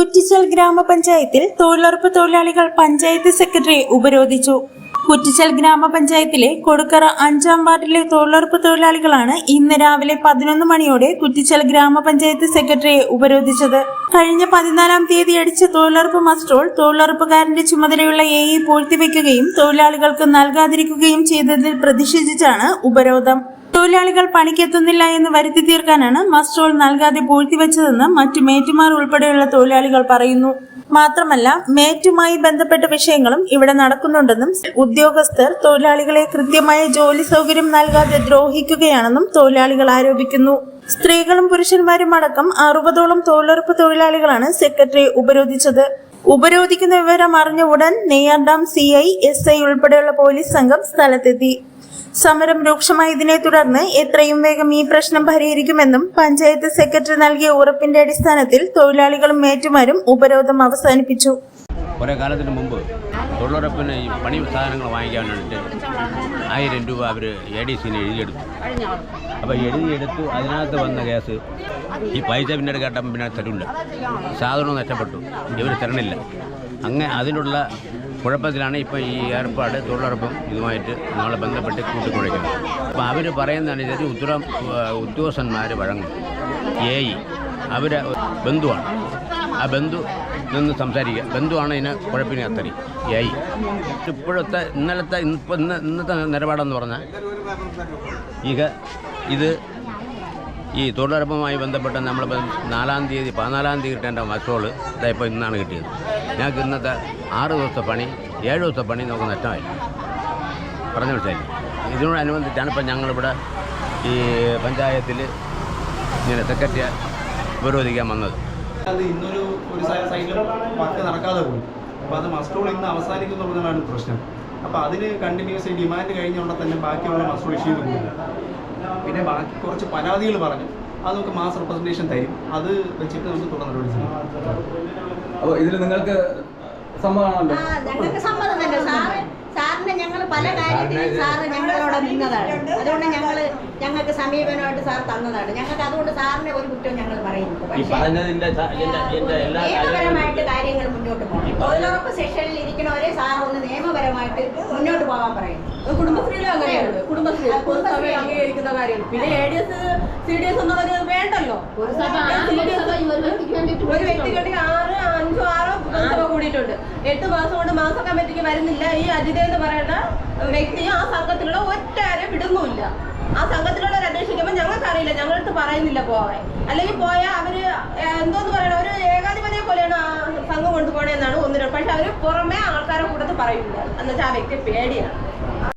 കുറ്റിച്ചൽ ഗ്രാമപഞ്ചായത്തിൽ തൊഴിലുറപ്പ് തൊഴിലാളികൾ പഞ്ചായത്ത് സെക്രട്ടറിയെ ഉപരോധിച്ചു. കുറ്റിച്ചൽ ഗ്രാമപഞ്ചായത്തിലെ കൊടുക്കറ അഞ്ചാം വാർഡിലെ തൊഴിലുറപ്പ് തൊഴിലാളികളാണ് ഇന്ന് രാവിലെ പതിനൊന്ന് മണിയോടെ കുറ്റിച്ചൽ ഗ്രാമപഞ്ചായത്ത് സെക്രട്ടറിയെ ഉപരോധിച്ചത്. കഴിഞ്ഞ പതിനാലാം തീയതി അടിച്ച തൊഴിലുറപ്പ് മസ്ട്രോൾ തൊഴിലുറപ്പുകാരന്റെ ചുമതലയുള്ള എ ഇ പൂഴ്ത്തിവെക്കുകയും തൊഴിലാളികൾക്ക് നൽകാതിരിക്കുകയും ചെയ്തതിൽ പ്രതിഷേധിച്ചാണ് ഉപരോധം. തൊഴിലാളികൾ പണിക്കെത്തുന്നില്ല എന്ന് വരുത്തി തീർക്കാനാണ് മസ്ട്രോൾ നൽകാതെ പൂഴ്ത്തിവെച്ചതെന്ന് മറ്റു മേറ്റുമാർ ഉൾപ്പെടെയുള്ള തൊഴിലാളികൾ പറയുന്നു. മാത്രമല്ല മേറ്റുമായി ബന്ധപ്പെട്ട വിഷയങ്ങളും ഇവിടെ നടക്കുന്നുണ്ടെന്നും ഉദ്യോഗസ്ഥർ തൊഴിലാളികളെ കൃത്യമായ ജോലി സൗകര്യം നൽകാതെ ദ്രോഹിക്കുകയാണെന്നും തൊഴിലാളികൾ ആരോപിക്കുന്നു. സ്ത്രീകളും പുരുഷന്മാരും അടക്കം അറുപതോളം തൊഴിലുറപ്പ് തൊഴിലാളികളാണ് സെക്രട്ടറി ഉപരോധിച്ചത്. ഉപരോധിക്കുന്ന വിവരം അറിഞ്ഞ ഉടൻ Neyyar dam C I S I ഉൾപ്പെടെയുള്ള പോലീസ് സംഘം സ്ഥലത്തെത്തി. സമരം രൂക്ഷമായതിനെ തുടർന്ന് എത്രയും വേഗം ഈ പ്രശ്നം പരിഹരിക്കുമെന്നും പഞ്ചായത്ത് സെക്രട്ടറി നൽകിയ ഉറപ്പിന്റെ അടിസ്ഥാനത്തിൽ തൊഴിലാളികളും മേറ്റുമാരും ഉപരോധം അവസാനിപ്പിച്ചു. കുറേ കാലത്തിന് മുമ്പ് തൊഴിലുറപ്പിന് ഈ പണി സാധനങ്ങൾ വാങ്ങിക്കാൻ വേണ്ടിയിട്ട് ആയിരം രൂപ അവർ എ ഡി സിന് എഴുതിയെടുത്തു. അപ്പോൾ എഴുതിയെടുത്തു അതിനകത്ത് വന്ന കേസ് ഈ പൈസ പിന്നീട് കേട്ടപ്പോൾ പിന്നെ തരില്ല സാധനവും നഷ്ടപ്പെട്ടു. ഇവർ തരണില്ല. അങ്ങനെ അതിനുള്ള കുഴപ്പത്തിലാണ് ഇപ്പോൾ ഈ ഏർപ്പാട് തൊഴിലുറപ്പും ഇതുമായിട്ട് നമ്മളെ ബന്ധപ്പെട്ട് കൂട്ടിക്കുഴയ്ക്കുന്നത് അപ്പോൾ അവർ പറയുന്നതനുസരിച്ച് ഉത്തര ഉദ്യോഗസ്ഥന്മാർ വഴങ്ങും. എ ഇ അവർ ബന്ധുവാണ്. ആ ബന്ധു നിന്ന് സംസാരിക്കുക. ബന്ധുവാണ് ഇതിന് കുഴപ്പിനെ അത്തരി എ ഇ ഇപ്പോഴത്തെ ഇന്നലത്തെ ഇപ്പം ഇന്ന് ഇന്നത്തെ നിലപാടെന്ന് പറഞ്ഞാൽ ഇത് ഈ തൊഴിലുറപ്പുമായി ബന്ധപ്പെട്ട് നമ്മൾ നാലാം തീയതി പതിനാലാം തീയതി കിട്ടേണ്ട മസോൾ ഇപ്പോൾ ഇന്നാണ് കിട്ടിയത്. ഞങ്ങൾക്ക് ഇന്നത്തെ ആറ് ദിവസത്തെ പണി ഏഴ് ദിവസത്തെ പണി നമുക്ക് നഷ്ടമായി. പറഞ്ഞു മനസ്സിലായി ഇതിനോടനുബന്ധിച്ചാണ് ഇപ്പം ഞങ്ങളിവിടെ ഈ പഞ്ചായത്തിൽ ഇങ്ങനെ സെക്രട്ടറിയെ ഉപരോധിക്കാൻ വന്നത്. അത് ഇന്നൊരു ഒരു സൈ- സൈഡിൽ വർക്ക് നടക്കാതെ പോയി. അപ്പോൾ അത് മസ്റ്റോൾ ഇന്ന് അവസാനിക്കുന്നുള്ളതാണ് പ്രശ്നം. അപ്പോൾ അതിന് കണ്ടിന്യൂസ് ഡിമാൻഡ് കഴിഞ്ഞുകൊണ്ട് തന്നെ ബാക്കിയുള്ള മസ്റ്റോൾ ഇഷ്യൂ പിന്നെ ബാക്കി കുറച്ച് പരാതികൾ പറഞ്ഞു. അത് നമുക്ക് മാസ് റെപ്രസെന്റേഷൻ തരും. അത് വെച്ചിട്ട് നമുക്ക് തുടർന്ന് നടപടി അപ്പോൾ ഇതിൽ നിങ്ങൾക്ക് സമ്മതമാണല്ലോ ഞങ്ങൾക്ക് സമ്മതം തന്നെ. സാറ് സാറിന് ഞങ്ങൾ പല കാര്യത്തിലും സാറ് ഞങ്ങളോട് നിന്നതാണ് അതുകൊണ്ട് ഞങ്ങൾ ഞങ്ങൾക്ക് സമീപനമായിട്ട് സാർ തന്നതാണ്. ഞങ്ങൾക്ക് അതുകൊണ്ട് സാറിനെ ഒരു കുറ്റവും ഞങ്ങൾ പറയുന്നു നിയമപരമായിട്ട് തൊഴിലുറപ്പ് സെക്ഷനിൽ ഇരിക്കണവരെ സാർ ഒന്ന് നിയമപരമായിട്ട് മുന്നോട്ട് പോകാൻ പറയുന്നു കുടുംബശ്രീയിലും അങ്ങനെയാണ്. കുടുംബശ്രീ പൊതുസഭ അംഗീകരിക്കുന്ന കാര്യം. പിന്നെ A D S C D S എന്നുള്ളത് വേണ്ടല്ലോ വ്യക്തിക്ക് ഒരു വ്യക്തിക്ക് ആറ് അഞ്ചോ ആറോ പൊതുസഭ കൂടിയിട്ടുണ്ട്. എട്ട് മാസം കൊണ്ട് മാസം കമ്മിറ്റിക്ക് വരുന്നില്ല. ഈ അജിത എന്ന് പറയുന്ന വ്യക്തിയും ആ സംഘത്തിലുള്ള ഒറ്റാരെ വിടുന്നുമില്ല. ആ സംഘത്തിലുള്ളവർ അന്വേഷിക്കുമ്പോൾ ഞങ്ങൾക്ക് പറയുന്നില്ല പോകാൻ അല്ലെങ്കിൽ പോയാൽ അവർ എന്തോന്ന് പറയണ ഒരു ഏകാധിപതിയെ പോലെയാണ് ആ സംഘം കൊണ്ടുപോകണമെന്നാണ് ഒന്ന് പക്ഷെ അവർ പുറമേ ആൾക്കാരെ കൂട്ടത്ത് പറയില്ല എന്നുവെച്ചാൽ ആ വ്യക്തി പേടിയാണ്.